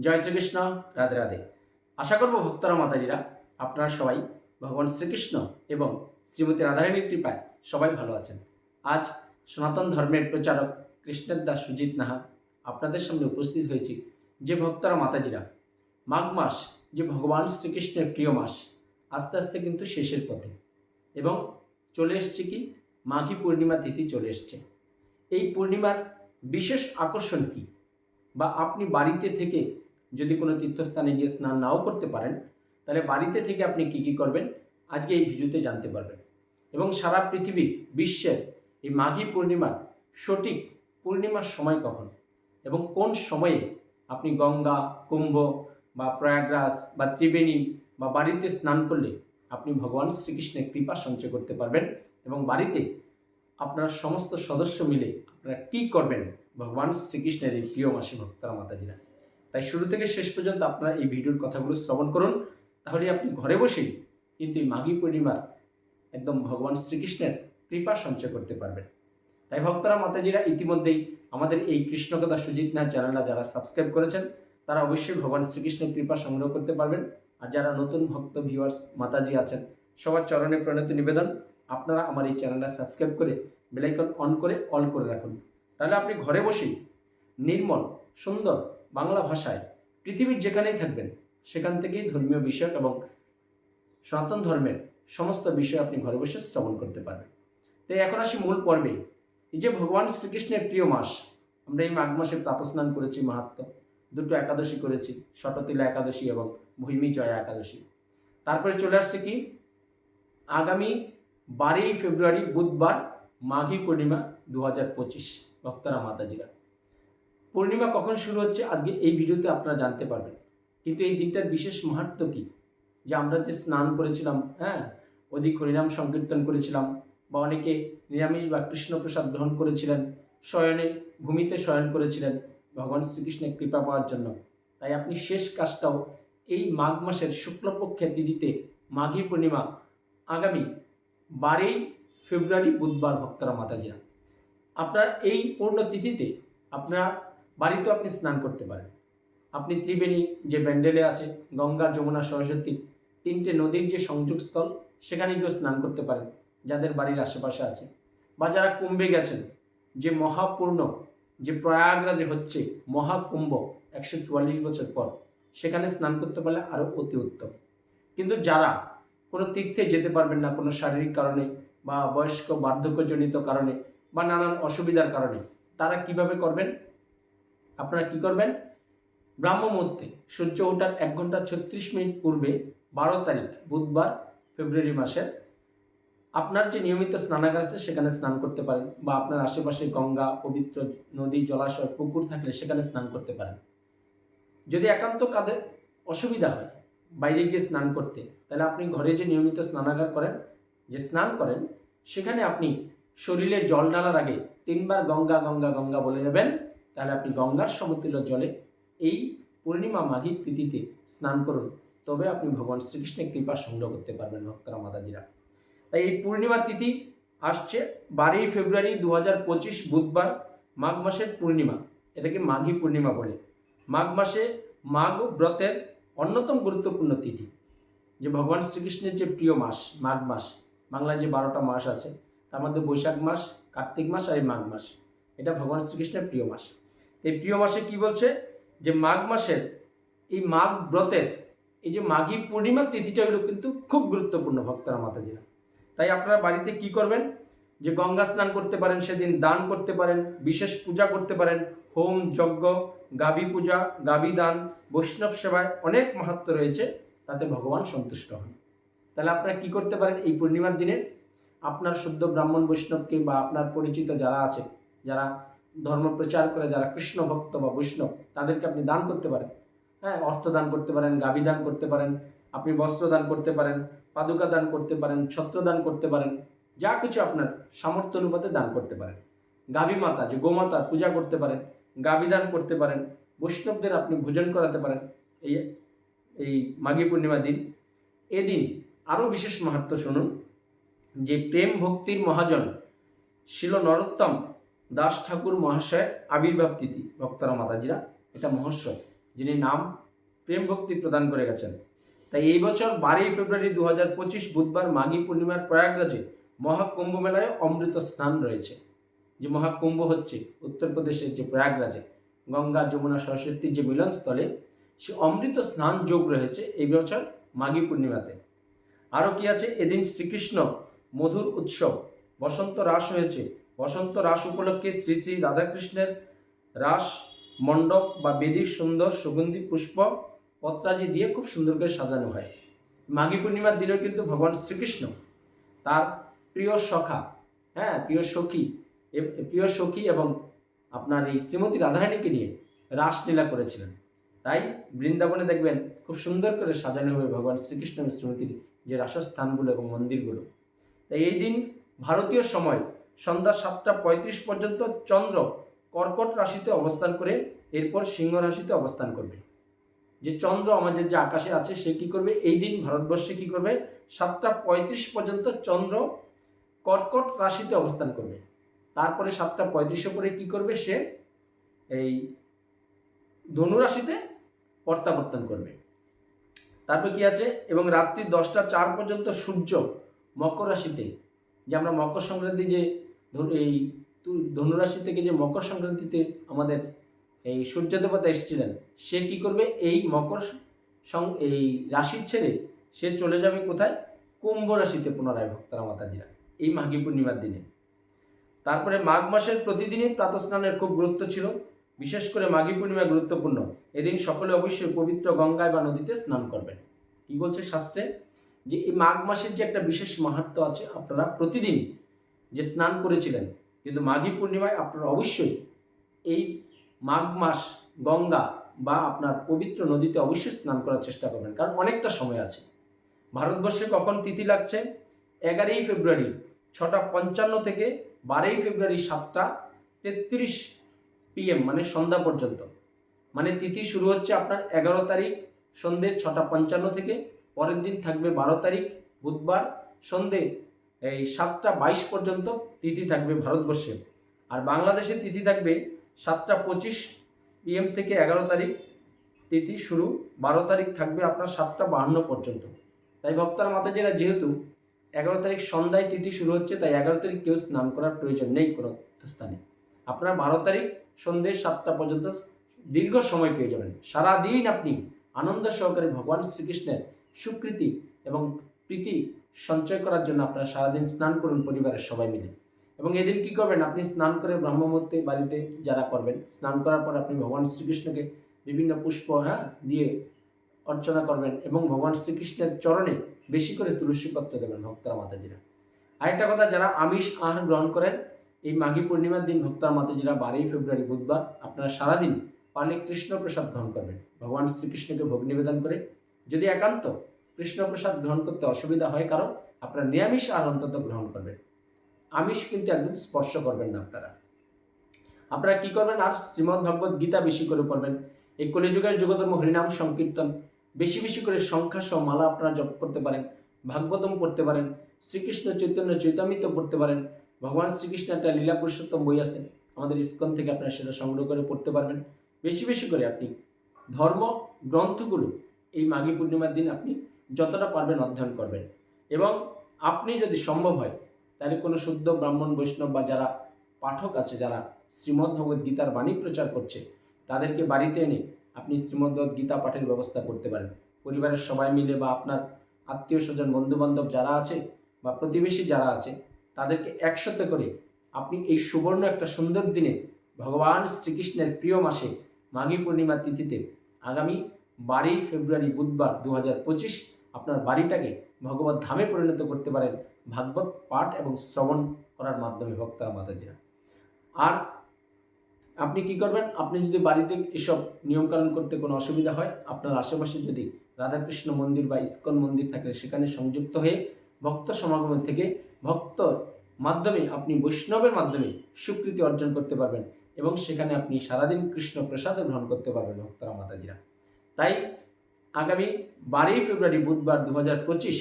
জয় শ্রীকৃষ্ণ, রাধে রাধে। আশা করব ভক্তরা, মাতাজিরা, আপনারা সবাই ভগবান শ্রীকৃষ্ণ এবং শ্রীমতী রাধারানীর কৃপায় সবাই ভালো আছেন। আজ সনাতন ধর্মের প্রচারক কৃষ্ণের দাস সুজিত নাহা আপনাদের সামনে উপস্থিত হয়েছি। যে ভক্তরা, মাতাজিরা, মাঘ মাস যে ভগবান শ্রীকৃষ্ণের প্রিয় মাস, আস্তে আস্তে কিন্তু শেষের পথে। এবং চলে এসছে কি? মাঘী পূর্ণিমা তিথি চলে এসছে। এই পূর্ণিমার বিশেষ আকর্ষণ কী? বা আপনি বাড়িতে থেকে যদি কোনো তীর্থস্থানে গিয়ে স্নান নাও করতে পারেন, তাহলে বাড়িতে থেকে আপনি কী কী করবেন? আজকে এই ভিডিওতে জানতে পারবেন। এবং সারা পৃথিবী বিশ্বের এই মাঘী পূর্ণিমার সঠিক পূর্ণিমার সময় কখন? এবং কোন সময়ে আপনি গঙ্গা, কুম্ভ বা প্রয়াগরাজ বা ত্রিবেণী বা বাড়িতে স্নান করলে আপনি ভগবান শ্রীকৃষ্ণের কৃপা সঞ্চয় করতে পারবেন? এবং বাড়িতে আপনার সমস্ত সদস্য মিলে আপনারা কী করবেন? ভগবান শ্রীকৃষ্ণের এই প্রিয় মাসি ভক্তরা মাতাজিরা। তাই শুরু থেকে শেষ পর্যন্ত আপনারা এই ভিডিওর কথাগুলো শ্রবণ করুন। তাহলে আপনি ঘরে বসেই কিন্তু এই মাঘী পূর্ণিমার একদম ভগবান শ্রীকৃষ্ণের কৃপা সঞ্চয় করতে পারবেন। তাই ভক্তরা, মাতাজিরা ইতিমধ্যেই আমাদের এই কৃষ্ণকথা সুজিত নাথ চ্যানেলটা যারা সাবস্ক্রাইব করেছেন, তারা অবশ্যই ভগবান শ্রীকৃষ্ণের কৃপা সংগ্রহ করতে পারবেন। আর যারা নতুন ভক্ত ভিউয়ার্স মাতাজি আছেন, সবার চরণে প্রণত নিবেদন, আপনারা আমার এই চ্যানেলটা সাবস্ক্রাইব করে বেলাইকন অন করে অল করে রাখুন। তাহলে আপনি ঘরে বসেই নির্মল, সুন্দর বাংলা ভাষায় পৃথিবীর যেখানেই থাকবেন, সেখান থেকেই ধর্মীয় বিষয়ক এবং সনাতন ধর্মের সমস্ত বিষয় আপনি ঘরে বসে শ্রবণ করতে পারবেন। তাই এখন আসি মূল পর্বে। এই যে ভগবান শ্রীকৃষ্ণের প্রিয় মাস, আমরা এই মাঘ মাসে প্রাতস্নান করেছি মাহাত্ম। দুটো একাদশী করেছি শটতিলা একাদশী এবং ভূমি জয়া একাদশী। তারপরে চলে আসছে কি? আগামী বারোই ফেব্রুয়ারি বুধবার মাঘী পূর্ণিমা দু হাজার পঁচিশ। ভক্তরা মাতাজিরা। পূর্ণিমা কখন শুরু হচ্ছে আজকে এই ভিডিওতে আপনারা জানতে পারবেন। কিন্তু এই দিনটার বিশেষ মাহাত্ম কী? যে আমরা যে স্নান করেছিলাম হ্যাঁ? অধিক হরিনাম সংকীর্তন করেছিলাম বা অনেকে নিরামিষ বা কৃষ্ণপ্রসাদ গ্রহণ করেছিলেন, শয়নে, ভূমিতে শয়ন করেছিলেন, ভগবান শ্রীকৃষ্ণের কৃপা পাওয়ার জন্য। তাই আপনি শেষ কাজটাও এই মাঘ মাসের শুক্লপক্ষের তিথিতে, মাঘী পূর্ণিমা, আগামী বারোই ফেব্রুয়ারি বুধবার ভক্তরা মাতাজিরা। আপনার এই পূর্ণ তিথিতে, আপনার বাড়িতেও আপনি স্নান করতে পারেন। আপনি ত্রিবেণী যে ব্যান্ডেলে আছে, গঙ্গা, যমুনা, সরস্বতী, তিনটে নদীর যে সংযোগস্থল সেখানে গিয়েও স্নান করতে পারেন, যাদের বাড়ির আশেপাশে আছে। বা যারা কুম্ভে গেছেন, যে মহাপূর্ণ, যে প্রয়াগরাজে হচ্ছে মহাকুম্ভ একশো চুয়াল্লিশ বছর পর, সেখানে স্নান করতে পারলে আরও অতি উত্তম। কিন্তু যারা কোনো তীর্থে যেতে পারবেন না, কোনো শারীরিক কারণে বা বয়স্ক, বার্ধক্যজনিত কারণে বা নানান অসুবিধার কারণে, তারা কীভাবে করবেন? আপনারা কি করবেন? ব্রাহ্ম মুহূর্তে সূর্য ওঠার এক ঘণ্টা ছত্রিশ মিনিট পূর্বে বারো তারিখ, বুধবার, ফেব্রুয়ারি মাসের, আপনার যে নিয়মিত স্নানাগার আছে সেখানে স্নান করতে পারেন বা আপনার আশেপাশে গঙ্গা, পবিত্র নদী, জলাশয়, পুকুর থাকলে সেখানে স্নান করতে পারেন। যদি একান্ত কাদের অসুবিধা হয় বাইরে গিয়ে স্নান করতে, তাহলে আপনি ঘরে যে নিয়মিত স্নানাগার করেন, যে স্নান করেন, সেখানে আপনি শরীরে জল ঢালার আগে তিনবার গঙ্গা গঙ্গা গঙ্গা বলে নেবেন। তাহলে আপনি গঙ্গার সমতুল্য জলে এই পূর্ণিমা মাঘী তিথিতে স্নান করুন। তবে আপনি ভগবান শ্রীকৃষ্ণের কৃপা সংগ্রহ করতে পারবেন ভক্তরা, মাতাজিরা। তাই এই পূর্ণিমা তিথি আসছে বারোই ফেব্রুয়ারি দু হাজার পঁচিশ বুধবার, মাঘ মাসের পূর্ণিমা। এটাকে মাঘী পূর্ণিমা বলে। মাঘ মাসে মাঘ ব্রতের অন্যতম গুরুত্বপূর্ণ তিথি, যে ভগবান শ্রীকৃষ্ণের যে প্রিয় মাস, মাঘ মাস। বাংলায় যে বারোটা মাস আছে, তার মধ্যে বৈশাখ মাস, কার্তিক মাস আর এই মাঘ মাস। এটা ভগবান শ্রীকৃষ্ণের প্রিয় মাস। এই প্রিয় মাসে কি বলছে? যে মাঘ মাসের এই মাঘ ব্রতের এই যে মাঘী পূর্ণিমা তিথিটা হলো কিন্তু খুব গুরুত্বপূর্ণ ভক্তরা মাতাজিরা। তাই আপনারা বাড়িতে কি করবেন? যে গঙ্গা স্নান করতে পারেন, সেদিন দান করতে পারেন, বিশেষ পূজা করতে পারেন, হোম, যজ্ঞ, গাবি পূজা, গাবি দান, বৈষ্ণব সেবায় অনেক মাহাত্ম রয়েছে, তাতে ভগবান সন্তুষ্ট হন। তাহলে আপনারা কি করতে পারেন এই পূর্ণিমার দিনে? আপনার শুদ্ধ ব্রাহ্মণ বৈষ্ণবকে বা আপনার পরিচিত যারা আছে, যারা ধর্ম প্রচার করে যারা কৃষ্ণ ভক্ত বা বৈষ্ণব, তাদেরকে আপনি দান করতে পারেন। হ্যাঁ অর্থ দান করতে পারেন গাবি দান করতে পারেন, আপনি বস্ত্র দান করতে পারেন, পাদুকা দান করতে পারেন, ছত্র দান করতে পারেন, যা কিছু আপনার সামর্থ্য অনুপাতে দান করতে পারেন। গাভী মাতা, যে গোমাতার পূজা করতে পারেন, গাভী দান করতে পারেন, বৈষ্ণবদের আপনি ভোজন করাতে পারেন এই এই মাঘী পূর্ণিমা দিন। এদিন আরও বিশেষ মাহাত্ম শুনুন, যে প্রেম ভক্তির মহাজন শিল নরোত্তম দাস ঠাকুর মহাশয়ের আবির্ভাব তিথি, ভক্তরা মাতাজিরা, এটা মহাশয় যিনি নাম প্রেম ভক্তি প্রদান করে গেছেন। তাই এই বছর বারোই ফেব্রুয়ারি দু হাজার পঁচিশ বুধবার মাঘী পূর্ণিমার প্রয়াগরাজে মহাকুম্ভ মেলায় অমৃত স্নান রয়েছে। যে মহাকুম্ভ হচ্ছে উত্তরপ্রদেশের যে প্রয়াগরাজে, গঙ্গা, যমুনা, সরস্বতীর যে মিলনস্থলে, সে অমৃত স্নান যোগ রয়েছে এই বছর মাঘী পূর্ণিমাতে। আরও কি আছে? এদিন শ্রীকৃষ্ণ মধুর উৎসব, বসন্ত রাস হয়েছে বসন্ত রাস উপলক্ষে শ্রী শ্রী রাধাকৃষ্ণের রাস, মণ্ডপ বা বেদির সুন্দর সুগন্ধি পুষ্প পত্রাজি দিয়ে খুব সুন্দর করে সাজানো হয়। মাঘী পূর্ণিমার দিনেও কিন্তু ভগবান শ্রীকৃষ্ণ তার প্রিয় সখা হ্যাঁ প্রিয় সখী প্রিয় সখী এবং আপনার এই শ্রীমতী রাধারানীকে নিয়ে রাসলীলা করেছিলেন। তাই বৃন্দাবনে দেখবেন খুব সুন্দর করে সাজানো হবে ভগবান শ্রীকৃষ্ণ শ্রীমতীর যে রাসস্থানগুলো এবং মন্দিরগুলো। তাই এই দিন ভারতীয় সময় সন্ধ্যা সাতটা পঁয়ত্রিশ পর্যন্ত চন্দ্র কর্কট রাশিতে অবস্থান করে, এরপর সিংহ রাশিতে অবস্থান করবে। যে চন্দ্র আমাদের যে আকাশে আছে, সে কি করবে? এই দিন ভারতবর্ষে কি করবে? সাতটা পঁয়ত্রিশ পর্যন্ত চন্দ্র কর্কট রাশিতে অবস্থান করবে। তারপরে সাতটা পঁয়ত্রিশে পরে কি করবে? সে এই ধনু রাশিতে প্রত্যাবর্তন করবে। তারপর কি আছে? এবং রাত্রি দশটা চার পর্যন্ত সূর্য মকর রাশিতে, যে আমরা মকর সংক্রান্তি যে এই ধনুরাশি থেকে যে মকর সংক্রান্তিতে আমাদের এই সূর্য দেবতা এসেছিলেন, সে কি করবে? এই মকর সং, এই রাশির ছেড়ে সে চলে যাবে কোথায়? কুম্ভ রাশিতে পুনরায় ভক্তরা মাতাজিরা, এই মাঘী পূর্ণিমার দিনে। তারপরে মাঘ মাসের প্রতিদিনই প্রাতঃস্নানের খুব গুরুত্ব ছিল, বিশেষ করে মাঘী পূর্ণিমা গুরুত্বপূর্ণ। এদিন সকলে অবশ্যই পবিত্র গঙ্গায় বা নদীতে স্নান করবেন। কি বলছে শাস্ত্রে? যে এই মাঘ মাসের যে একটা বিশেষ মাহাত্ম আছে, আপনারা প্রতিদিন যে স্নান করেছিলেন। কিন্তু মাঘী পূর্ণিমায় আপনারা অবশ্যই এই মাঘ মাস গঙ্গা বা আপনার পবিত্র নদীতে অবশ্যই স্নান করার চেষ্টা করবেন। কারণ অনেকটা সময় আছে। ভারতবর্ষে কখন তিথি লাগছে? এগারোই ফেব্রুয়ারি ছটা পঞ্চান্ন থেকে বারোই ফেব্রুয়ারি সাতটা তেত্রিশ পিএম মানে সন্ধ্যা পর্যন্ত। মানে তিথি শুরু হচ্ছে আপনার এগারো তারিখ, সন্ধে ছটা পঞ্চান্ন থেকে, পরের দিন থাকবে বারো তারিখ, বুধবার, সন্ধে এই সাতটা বাইশ পর্যন্ত তিথি থাকবে ভারতবর্ষে। আর বাংলাদেশে তিথি থাকবে সাতটা পঁচিশ পিএম থেকে এগারো তারিখ। তিথি শুরু বারো তারিখ থাকবে আপনার সাতটা বাহান্ন পর্যন্ত। তাই ভক্তার মাতাজিরা, যেহেতু এগারো তারিখ সন্ধ্যায় তিথি শুরু হচ্ছে, তাই এগারো তারিখ কেউ স্নান করার প্রয়োজন নেই কোনো স্থানে আপনারা বারো তারিখ সন্ধ্যে সাতটা পর্যন্ত দীর্ঘ সময় পেয়ে যাবেন। সারাদিন আপনি আনন্দ সহকারে ভগবান শ্রীকৃষ্ণের স্বীকৃতি এবং প্রীতি সঞ্চয় করার জন্য আপনারা সারাদিন স্নান করুন পরিবারের সবাই মিলে। এবং এদিন কি করবেন? আপনি স্নান করে ব্রহ্মমূর্তে বাড়িতে যারা করবেন, স্নান করার পর আপনি ভগবান শ্রীকৃষ্ণকে বিভিন্ন পুষ্প হ্যাঁ দিয়ে অর্চনা করবেন এবং ভগবান শ্রীকৃষ্ণের চরণে বেশি করে তুলসী পত্র দেবেন ভক্তরা মাতাজিরা। আরেকটা কথা, যারা আমিষ আহার গ্রহণ করেন, এই মাঘী পূর্ণিমার দিন ভক্তরা মাতাজিরা বারোই ফেব্রুয়ারি বুধবার আপনারা সারাদিন পালে কৃষ্ণ প্রসাদ গ্রহণ করবেন। ভগবান শ্রীকৃষ্ণকে ভোগ নিবেদন করে যদি একান্ত কৃষ্ণ প্রসাদ গ্রহণ করতে অসুবিধা হয়, কারণ আপনারা নিরামিষ আর অন্তত গ্রহণ করবেন। আমিষ কিন্তু একদম স্পর্শ করবেন না আপনারা। আপনারা কি করবেন? আর শ্রীমদ্ ভগবত গীতা বেশি করে পড়বেন। এই কলিযুগের যুগতম হরিনাম সংকীর্তন, বেশি বেশি করে সংখ্যা সহ মালা আপনারা জপ করতে পারেন, ভাগবতম পড়তে পারেন, শ্রীকৃষ্ণ চৈতন্য চৈতামিত পড়তে পারেন, ভগবান শ্রীকৃষ্ণ একটা লীলা পুরুষোত্তম বই আছে, আমাদের ইস্কন থেকে আপনারা সেটা সংগ্রহ করে পড়তে পারবেন। বেশি বেশি করে আপনি ধর্ম, গ্রন্থগুলো এই মাঘী পূর্ণিমার দিন আপনি যতটা পারবেন অধ্যয়ন করবেন। এবং আপনি যদি সম্ভব হয়, তাহলে কোনো শুদ্ধ ব্রাহ্মণ, বৈষ্ণব বা যারা পাঠক আছে, যারা শ্রীমদ্ ভগবত গীতার বাণী প্রচার করছে, তাদেরকে বাড়িতে এনে আপনি শ্রীমদ্ গীতা পাঠের ব্যবস্থা করতে পারেন। পরিবারের সবাই মিলে বা আপনার আত্মীয় স্বজন, বন্ধুবান্ধব যারা আছে বা প্রতিবেশী যারা আছে, তাদেরকে একসাথে করে আপনি এই সুবর্ণ একটা সুন্দর দিনে ভগবান শ্রীকৃষ্ণের প্রিয় মাসে মাঘী পূর্ণিমা তিথিতে আগামী বারোই ফেব্রুয়ারি বুধবার দু হাজার পঁচিশ আপনার বাড়িটাকে ভগবত ধামে পরিণত করতে পারেন ভাগবত পাঠ এবং শ্রবণ করার মাধ্যমে ভক্তরা মাতাজিরা। আর আপনি কি করবেন? আপনি যদি বাড়িতে এসব নিয়মকানুন করতে কোনো অসুবিধা হয়, আপনার আশেপাশে যদি রাধাকৃষ্ণ মন্দির বা ইস্কন মন্দির থাকে, সেখানে সংযুক্ত হয়ে ভক্ত সমাগম থেকে ভক্ত মাধ্যমে আপনি বৈষ্ণবের মাধ্যমে স্বীকৃতি অর্জন করতে পারবেন এবং সেখানে আপনি সারাদিন কৃষ্ণ প্রসাদ গ্রহণ করতে পারবেন ভক্তরা মাতাজিরা। তাই আগামী বারোই ফেব্রুয়ারি বুধবার দু হাজার পঁচিশ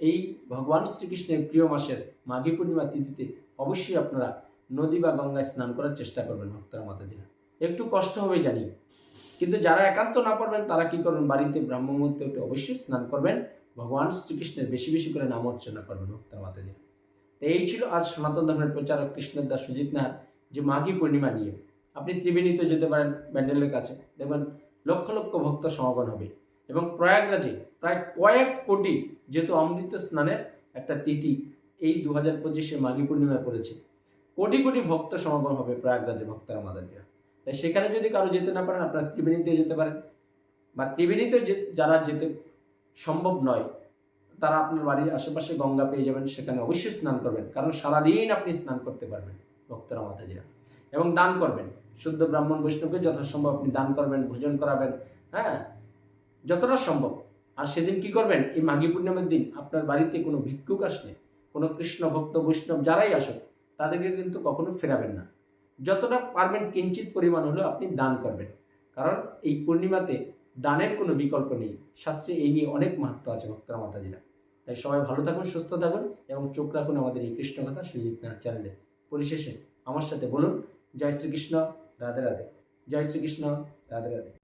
এই ভগবান শ্রীকৃষ্ণের প্রিয় মাসের মাঘী পূর্ণিমা তিথিতে অবশ্যই আপনারা নদী বা গঙ্গায় স্নান করার চেষ্টা করবেন, ভক্তরা, মাতাজিরা। একটু কষ্ট হবে জানি। কিন্তু যারা একান্ত না পারবেন, তারা কি করবেন? বাড়িতে ব্রাহ্ম মুহূর্তে অবশ্যই স্নান করবেন। ভগবান শ্রীকৃষ্ণের বেশি বেশি করে নাম অর্চনা করবেন, ভক্তার মাতাজি তো এই ছিল আজ সনাতন ধর্মের প্রচারক কৃষ্ণের দাস সুজিত নাহার যে মাঘী পূর্ণিমা নিয়ে। আপনি ত্রিবেণীতে যেতে পারেন, ব্যান্ডেলের কাছে। দেখবেন লক্ষ লক্ষ ভক্ত সমাগম হবে। এবং প্রয়াগরাজে প্রায় কয়েক কোটি যেহেতু অমৃত স্নানের একটা তিথি এই দু হাজার পঁচিশে মাঘী পূর্ণিমায় পড়েছে। কোটি কোটি ভক্ত সমাগম হবে প্রয়াগরাজে ভক্তরা মাদাজিরা তাই সেখানে যদি কারও যেতে না পারেন, আপনারা ত্রিবেণীতে যেতে পারেন বা ত্রিবেণীতে যারা যেতে সম্ভব নয়, তারা আপনার বাড়ির আশেপাশে গঙ্গা পেয়ে যাবেন, সেখানে অবশ্যই স্নান করবেন। কারণ সারাদিন আপনি স্নান করতে পারবেন ভক্তরা মাতাজিরা এবং দান করবেন। শুদ্ধ ব্রাহ্মণ, বৈষ্ণবকে যথাসম্ভব আপনি দান করবেন, ভোজন করাবেন হ্যাঁ? যতটা সম্ভব। আর সেদিন কি করবেন? এই মাঘী পূর্ণিমার দিন আপনার বাড়িতে কোনো ভিক্ষুক আসলে, কোনো কৃষ্ণ ভক্ত, বৈষ্ণব যারাই আসুক, তাদেরকে কিন্তু কখনো ফেরাবেন না। যতটা পারবেন কিঞ্চিত পরিমাণ হলেও আপনি দান করবেন। কারণ এই পূর্ণিমাতে দানের কোনো বিকল্প নেই। শাস্ত্রে এই নিয়ে অনেক মাহাত্ম আছে ভক্তরা মাতাজিরা। তাই সবাই ভালো থাকুন, সুস্থ থাকুন এবং চোখ রাখুন আমাদের এই কৃষ্ণ কথা সুজিত নাথ চ্যানেলে। পরিশেষে আমার সাথে বলুন, জয় শ্রীকৃষ্ণ, রাধে রাধে। জয় শ্রীকৃষ্ণ, রাধে রাধে।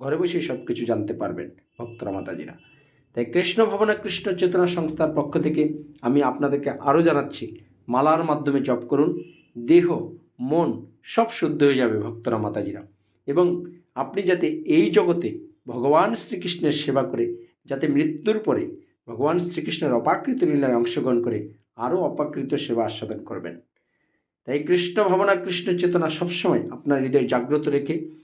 ঘরে বসেই সব কিছু জানতে পারবেন ভক্তরা মাতাজিরা। তাই কৃষ্ণ ভাবনা কৃষ্ণ চেতনা সংস্থার পক্ষ থেকে আমি আপনাদেরকে আরও জানাচ্ছি, মালার মাধ্যমে জপ করুন, দেহ, মন সব শুদ্ধ হয়ে যাবে ভক্তরা মাতাজিরা। এবং আপনি যাতে এই জগতে ভগবান শ্রীকৃষ্ণের সেবা করে, যাতে মৃত্যুর পরে ভগবান শ্রীকৃষ্ণের অপাকৃত লীলায় অংশগ্রহণ করে আরও অপাকৃত সেবা আস্বাদন করবেন। তাই কৃষ্ণ ভাবনা কৃষ্ণ চেতনা সবসময় আপনার হৃদয় জাগ্রত রেখে